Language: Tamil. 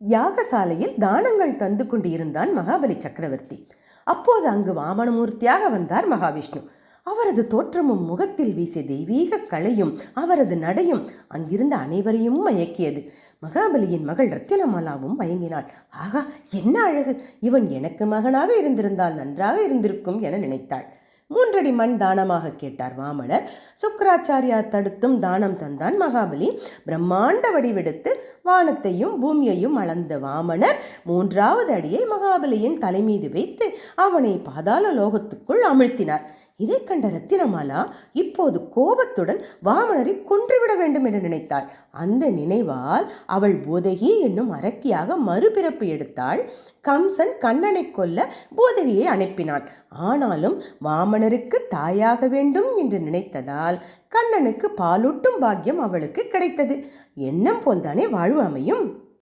யாகசாலையில் தானங்கள் தந்து கொண்டிருந்தான் மகாபலி சக்கரவர்த்தி. அப்போது அங்கு வாமனமூர்த்தியாக வந்தார் மகாவிஷ்ணு. அவரது தோற்றமும் முகத்தில் வீசிய தெய்வீக கலையும் அவரது நடையும் அங்கிருந்த அனைவரையும் மயக்கியது. மகாபலியின் மகள் ரத்தினமாலாவும் மயங்கினாள். ஆகா என்ன அழகு! இவன் எனக்கு மகனாக இருந்திருந்தால் நன்றாக இருந்திருக்கும் என நினைத்தாள். மூன்றடி மண் தானமாக கேட்டார் வாமனர். சுக்கராச்சாரியார் தடுத்தும் தானம் தந்தான் மகாபலி. பிரம்மாண்ட வடிவெடுத்து வானத்தையும் பூமியையும் அளந்த வாமனர் மூன்றாவது அடியை மகாபலியின் தலைமீது வைத்து அவனை பாதாள லோகத்துக்குள் அமிழ்த்தினார். இதைக் கண்ட ரத்தினமாலா இப்போது கோபத்துடன் வாமனரை கொன்றுவிட வேண்டும் என்று நினைத்தாள். அந்த நினைவால் அவள் போதகி என்னும் அரக்கியாக மறுபிறப்பு எடுத்தாள். கம்சன் கண்ணனை கொல்ல போதகியை அனுப்பினான். ஆனாலும் வாமனருக்கு தாயாக வேண்டும் என்று நினைத்ததால் கண்ணனுக்கு பாலூட்டும் பாக்கியம் அவளுக்கு கிடைத்தது. எண்ணம் போல்தானே வாழ்வு அமையும்?